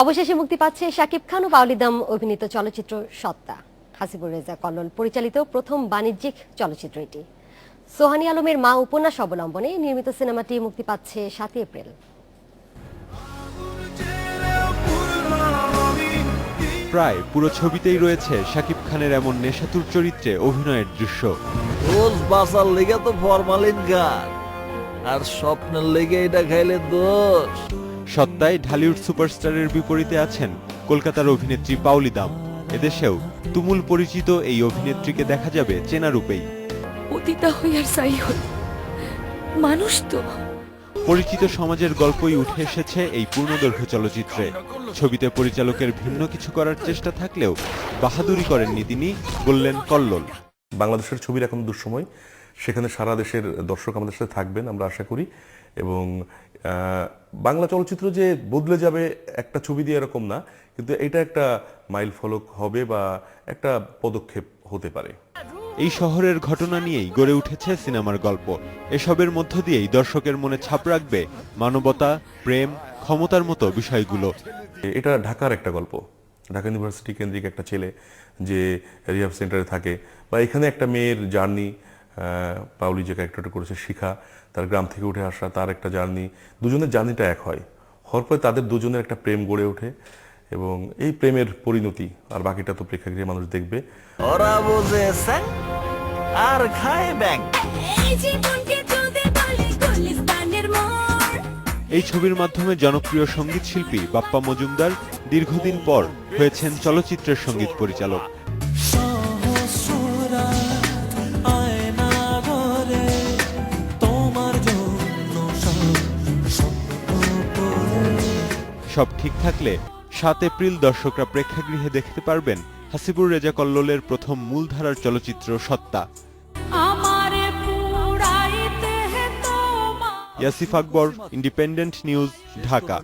অবশেষে মুক্তি পাচ্ছে শাকিব খান ও পাওলিদাম অভিনীত চলচ্চিত্র সত্তা। হাসিবুর রেজা কল্লোল পরিচালিত প্রথম বাণিজ্যিক চলচ্চিত্র এটি। সোহানি আলমের মা উপন্যাস অবলম্বনে নির্মিত সিনেমাটি মুক্তি পাচ্ছে সাতই এপ্রিল। প্রায় পুরো ছবিতেই রয়েছে শাকিব খানের এমন নেশাতুর চরিত্রে অভিনয়ের দৃশ্য। রোজ বাসার লেগে তো ফরমালিন গান। আর স্বপ্নের লেগে এটা খাইলে দোষ। সত্তায় ঢালিউড সুপারস্টারের বিপরীতে আছেন কলকাতার অভিনেত্রী পাউলি দাম। এদেশেও তুমুল পরিচিত এই অভিনেত্রীকে দেখা যাবে চেনা রূপেই সাই হই মানুষ তো। পরিচিত সমাজের গল্পই উঠে এসেছে এই পূর্ণদৈর্ঘ্য চলচ্চিত্রে। ছবিতে পরিচালকের ভিন্ন কিছু করার চেষ্টা থাকলেও বাহাদুরি করেননি তিনি বললেন কল্লোল। বাংলাদেশের ছবির এখন দুঃসময়। সেখানে সারা দেশের দর্শক আমাদের সাথে থাকবেন আমরা আশা করি। এবং বাংলা চলচ্চিত্র যে বদলে যাবে একটা ছবি দিয়ে এরকম না কিন্তু এটা একটা মাইল ফলক হবে বা একটা পদক্ষেপ হতে পারে। এই শহরের ঘটনা নিয়েই গড়ে উঠেছে সিনেমার গল্প। এসবের মধ্য দিয়েই দর্শকের মনে ছাপ রাখবে মানবতা প্রেম ক্ষমতার মতো বিষয়গুলো। এটা ঢাকার একটা গল্প। ঢাকা ইউনিভার্সিটি কেন্দ্রিক একটা ছেলে যে রিহাব সেন্টারে থাকে বা এখানে একটা মেয়ের জার্নি পাউলি যে ক্যারেক্টারটা করেছে শিখা তার গ্রাম থেকে উঠে আসা তার একটা জার্নি দুজনের জার্নিটা এক হয়। হওয়ার পরে তাদের দুজনের একটা প্রেম গড়ে ওঠে এবং এই প্রেমের পরিণতি আর বাকিটা তো প্রেক্ষাগৃহে মানুষ দেখবে। ওরা বোঝে আর খায় ব্যাং। এই ছবির মাধ্যমে জনপ্রিয় সংগীত শিল্পী বাপ্পা মজুমদার দীর্ঘদিন পর হয়েছেন চলচ্চিত্রের সংগীত পরিচালক। সব ঠিক থাকলে সাত এপ্রিল দর্শকরা প্রেক্ষাগৃহে দেখতে পারবেন হাসিবুর রেজা কল্লোলের প্রথম মূলধারার চলচ্চিত্র সত্তা। Yasif Akbar independent news Dhaka.